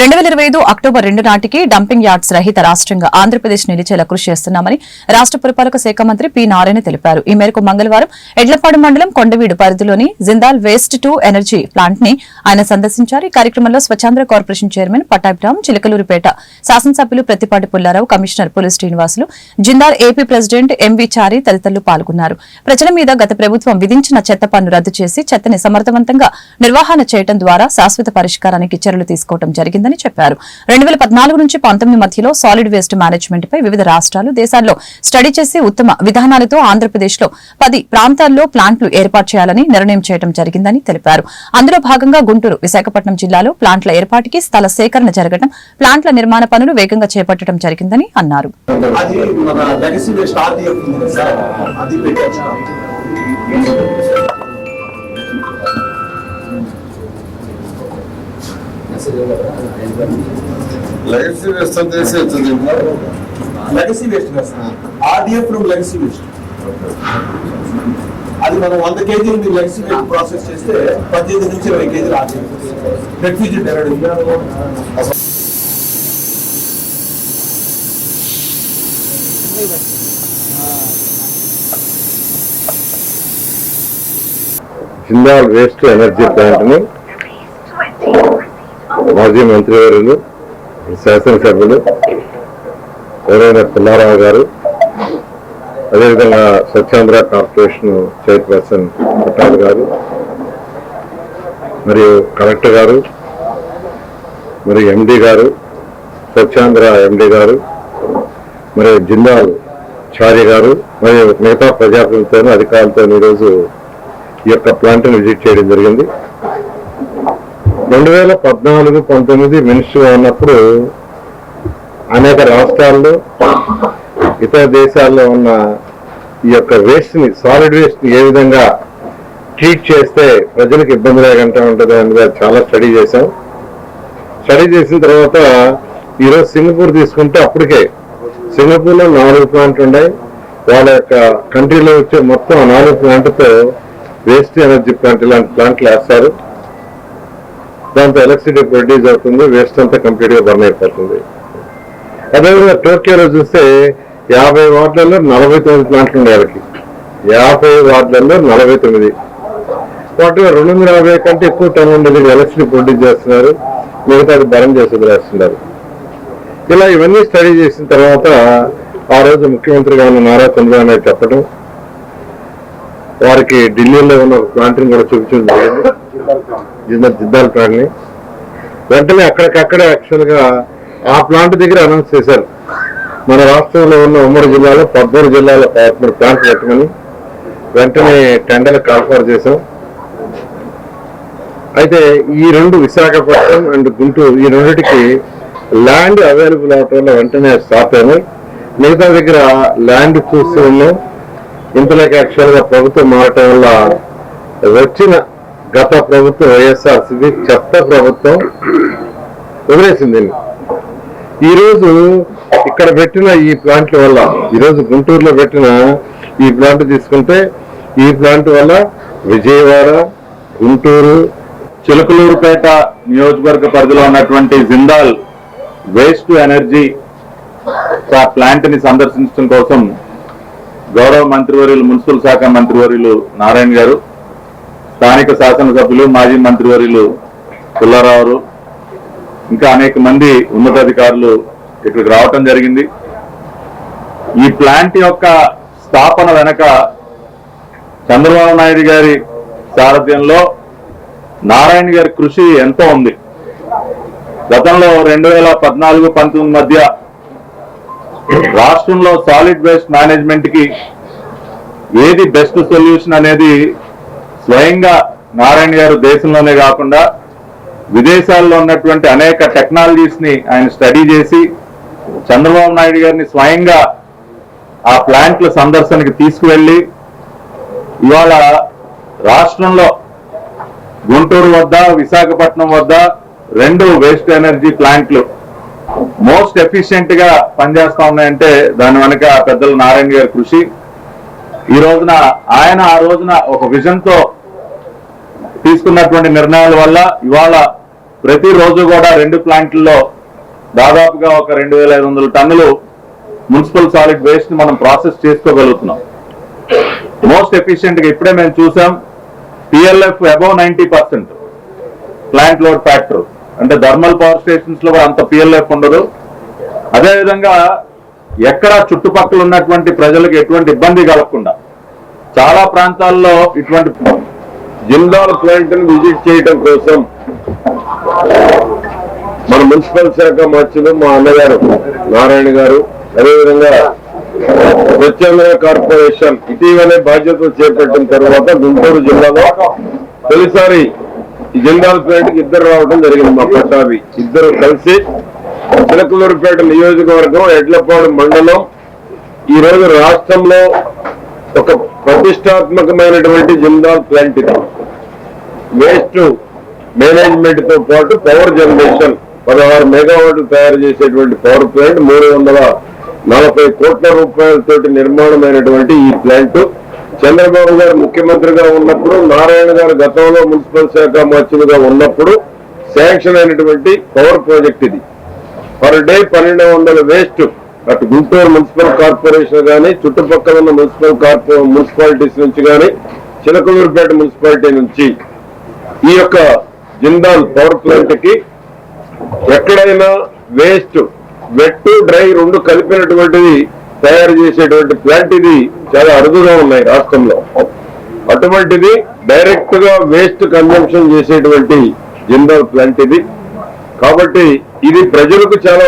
రెండు వేల ఇరవై ఐదు అక్టోబర్ రెండు నాటికి డంపింగ్ యార్డ్స్ రహిత రాష్ట్రంగా ఆంధ్రప్రదేశ్ నిలిచేలా కృషి చేస్తున్నామని రాష్ట పురపాలక శాఖ మంత్రి పి నారాయణ తెలిపారు. ఈ మేరకు మంగళవారం ఎడ్లపాడు మండలం కొండవీడు పరిధిలోని జిందాల్ వేస్ట్ టు ఎనర్జీ ప్లాంట్ని ఆయన సందర్శించారు. ఈ కార్యక్రమంలో స్వచ్ఛాంధ్ర కార్పొరేషన్ చైర్మన్ పట్టాభిరామ్ చిలకలూరిపేట శాసనసభ్యులు Prathipati Pullarao commissioner Puli Srinivasulu Jindal AP president MV Chari తదితరులు పాల్గొన్నారు. ప్రజల మీద గత ప్రభుత్వం విధించిన చెత్త పన్ను రద్దు చేసి చెత్తని సమర్థవంతంగా నిర్వహణ చేయడం ద్వారా శాశ్వత పరిష్కారానికి చర్యలు తీసుకోవడం జరిగిందని చెప్పారు. రెండు వేల పద్నాలుగు నుంచి పంతొమ్మిది మధ్యలో సాలిడ్ వేస్ట్ మేనేజ్మెంట్ పై వివిధ రాష్ట్రాలు దేశాల్లో స్టడీ చేసి ఉత్తమ విధానాలతో ఆంధ్రప్రదేశ్లో పది ప్రాంతాల్లో ప్లాంట్లు ఏర్పాటు చేయాలని నిర్ణయం చేయడం జరిగిందని తెలిపారు. అందులో భాగంగా గుంటూరు విశాఖపట్నం జిల్లాలో ప్లాంట్ల ఏర్పాటుకి స్థల సేకరణ జరగడం ప్లాంట్ల నిర్మాణ పనులు వేగంగా చేపట్టడం జరిగిందని అన్నారు. అది లెగసీ వేస్ట్ చేసి వచ్చింది legacy waste RDF from legacy waste. అది మనం వంద కేజీలు లెగసీ వేస్ట్ ప్రాసెస్ చేస్తే పద్దెనిమిది నుంచి ఇరవై కేజీలు RDF refrigerator Jindal waste energy ప్లాంట్ని మాజీ మంత్రివర్యులు శాసనసభ్యులు ఎవరైన పుల్లారావు గారు అదేవిధంగా స్వచ్ఛాంధ్ర కార్పొరేషన్ చైర్పర్సన్ పట్టాల్ గారు మరియు కలెక్టర్ గారు మరియు ఎండి గారు స్వచ్ఛాంధ్ర ఎండి గారు మరియు జిందాల్ చారి గారు మరియు మిగతా ప్రజాప్రతినిధులతో అధికారులతో ఈరోజు ఈ యొక్క ప్లాంట్ను విజిట్ చేయడం జరిగింది. రెండు వేల పద్నాలుగు పంతొమ్మిది మినిస్టర్ ఉన్నప్పుడు అనేక రాష్ట్రాల్లో ఇతర దేశాల్లో ఉన్న ఈ యొక్క వేస్ట్ని సాలిడ్ వేస్ట్ని ఏ విధంగా ట్రీట్ చేస్తే ప్రజలకు ఇబ్బంది లేకుండా ఉంటుంది అని మీద చాలా స్టడీ చేశాం. స్టడీ చేసిన తర్వాత ఈరోజు సింగపూర్ తీసుకుంటే అప్పటికే సింగపూర్లో నాలుగు ప్లాంట్లు ఉన్నాయి. వాళ్ళ యొక్క కంట్రీలో వచ్చే మొత్తం నాలుగు ప్లాంట్తో వేస్ట్ ఎనర్జీ ప్లాంట్ ఇలాంటి ప్లాంట్లు వేస్తారు. దాంతో ఎలక్ట్రిసిటీ ప్రొడ్యూస్ అవుతుంది వేస్ట్ అంతా కంప్లీట్గా బర్న్ అయిపోతుంది. అదేవిధంగా టోక్యోలో చూస్తే యాభై వార్డులలో నలభై తొమ్మిది ప్లాంట్లు ఉన్నాయి వాళ్ళకి. యాభై వార్డులలో నలభై తొమ్మిది. వాటిలో రెండు వందల యాభై కంటే ఎక్కువ టన్ ఉండేది ఎలక్ట్రిసిటీ ప్రొడ్యూస్ చేస్తున్నారు. మిగతా బరం చేసి వదిలేస్తున్నారు. ఇలా ఇవన్నీ స్టడీ చేసిన తర్వాత ఆ రోజు ముఖ్యమంత్రిగా ఉన్న నారా చంద్రబాబు నాయుడు చెప్పడం వారికి ఢిల్లీలో ఉన్న ఒక ప్లాంట్ని కూడా చూపించడం జరిగింది. జిందా- జిందాల్ని వెంటనే అక్కడికక్కడే యాక్చువల్గా ఆ ప్లాంట్ దగ్గర అనౌన్స్ చేశారు. మన రాష్ట్రంలో ఉన్న ఉమ్మడి జిల్లాలో పద్మూడు జిల్లాలో పదమూడు ప్లాంట్ పెట్టమని వెంటనే టెండర్ కాల్ఫర్ చేశాం. అయితే ఈ రెండు విశాఖపట్నం అండ్ గుంటూరు ఈ రెండింటికి ల్యాండ్ అవైలబుల్ అవటం వల్ల వెంటనే స్టార్ట్ అయినాయి. మిగతా దగ్గర ల్యాండ్ చూస్తూ ఉన్నాం. ఇంతలోకి యాక్చువల్గా ప్రభుత్వం మారటం వల్ల వచ్చిన గత ప్రభుత్వం వైఎస్ఆర్సీపీ చెత్త ప్రభుత్వం వదిలేసింది ఈరోజు ఈ రోజు ఇక్కడ పెట్టిన ఈ ప్లాంట్ల వల్ల ఈ రోజు గుంటూరులో పెట్టిన ఈ ప్లాంట్ తీసుకుంటే ఈ ప్లాంట్ వల్ల విజయవాడ గుంటూరు చిలకలూరుపేట నియోజకవర్గ పరిధిలో ఉన్నటువంటి జిందాల్ వేస్ట్ ఎనర్జీ ప్లాంట్ని సందర్శించడం కోసం గౌరవ మంత్రివర్యులు మున్సిపల్ శాఖ మంత్రివర్యులు నారాయణ గారు స్థానిక శాసనసభ్యులు మాజీ మంత్రివర్యులు పుల్లారావు ఇంకా అనేక మంది ఉన్నతాధికారులు ఇక్కడికి రావటం జరిగింది. ఈ ప్లాంట్ యొక్క స్థాపన వెనక చంద్రబాబు నాయుడు గారి సారథ్యంలో నారాయణ గారి కృషి ఎంతో ఉంది. గతంలో రెండు వేల పద్నాలుగు పంతొమ్మిది మధ్య రాష్ట్రంలో సాలిడ్ వేస్ట్ మేనేజ్మెంట్కి ఏది బెస్ట్ సొల్యూషన్ అనేది స్వయంగా నారాయణ గారు దేశంలోనే కాకుండా విదేశాల్లో ఉన్నటువంటి అనేక టెక్నాలజీస్ని ఆయన స్టడీ చేసి చంద్రబాబు నాయుడు గారిని స్వయంగా ఆ ప్లాంట్ల సందర్శనకి తీసుకువెళ్ళి ఇవాళ రాష్ట్రంలో గుంటూరు వద్ద విశాఖపట్నం వద్ద రెండు వేస్ట్ ఎనర్జీ ప్లాంట్లు మోస్ట్ ఎఫిషియెంట్గా పనిచేస్తా ఉన్నాయంటే దాని వెనక పెద్దల నారాయణ గారి కృషి. ఈ రోజున ఆయన ఆ రోజున ఒక విజన్తో తీసుకున్నటువంటి నిర్ణయాల వల్ల ఇవాళ ప్రతిరోజు కూడా రెండు ప్లాంట్లలో దాదాపుగా ఒక రెండు వేల ఐదు వందల టన్నులు మున్సిపల్ సాలిడ్ వేస్ట్ మనం ప్రాసెస్ చేసుకోగలుగుతున్నాం. మోస్ట్ ఎఫిషియెంట్గా ఇప్పుడే మేము చూసాం PLF above ninety percent plant load factor అంటే థర్మల్ పవర్ స్టేషన్స్లో కూడా అంత పిఎల్ఎఫ్ ఉండదు. అదేవిధంగా ఎక్కడ చుట్టుపక్కల ఉన్నటువంటి ప్రజలకు ఎటువంటి ఇబ్బంది కలగకుండా చాలా ప్రాంతాల్లో ఇటువంటి జిందాల్ ప్లాంట్ని విజిట్ చేయడం కోసం మన మున్సిపల్ శాఖ మంత్రులు మా అన్నగారు నారాయణ గారు అదేవిధంగా స్వచ్ఛంద కార్పొరేషన్ ఇటీవలే బాధ్యతలు చేపట్టిన తర్వాత గుంటూరు జిల్లాలో తొలిసారి జిందాల్ ప్లాంట్కి ఇద్దరు రావడం జరిగింది మా పట్టాభి ఇద్దరు కలిసి చిలకలూరుపేట నియోజకవర్గం ఎడ్లపాడు మండలం. ఈ రాష్ట్రంలో ఒక ప్రతిష్టాత్మకమైనటువంటి జిందాల్ ప్లాంట్ ఇది. వేస్ట్ మేనేజ్మెంట్తో పాటు పవర్ జనరేషన్ పదహారు మెగావాట్లు తయారు చేసేటువంటి పవర్ ప్లాంట్ మూడు వందల నలభై కోట్ల రూపాయలతోటి నిర్మాణమైనటువంటి ఈ ప్లాంట్. చంద్రబాబు గారు ముఖ్యమంత్రిగా ఉన్నప్పుడు నారాయణ గారు గతంలో మున్సిపల్ శాఖ మంత్రులుగా ఉన్నప్పుడు శాంక్షన్ అయినటువంటి పవర్ ప్రాజెక్ట్ ఇది. పర్ డే పన్నెండు వందల వేస్ట్. అటు గుంటూరు మున్సిపల్ కార్పొరేషన్ కానీ చుట్టుపక్కల ఉన్న మున్సిపల్ కార్పొ మున్సిపాలిటీస్ నుంచి కానీ చిలకలూరుపేట మున్సిపాలిటీ నుంచి ఈ యొక్క జిందాల్ పవర్ ప్లాంట్కి ఎక్కడైనా వేస్ట్ వెట్ డ్రై రెండు కలిపినటువంటిది తయారు చేసేటువంటి ప్లాంట్ ఇది చాలా అరుదుగా ఉన్నాయి రాష్ట్రంలో. అటువంటిది డైరెక్ట్గా వేస్ట్ కన్జంప్షన్ చేసేటువంటి జిందాల్ ప్లాంట్ ఇది. కాబట్టి ఇది ప్రజలకు చాలా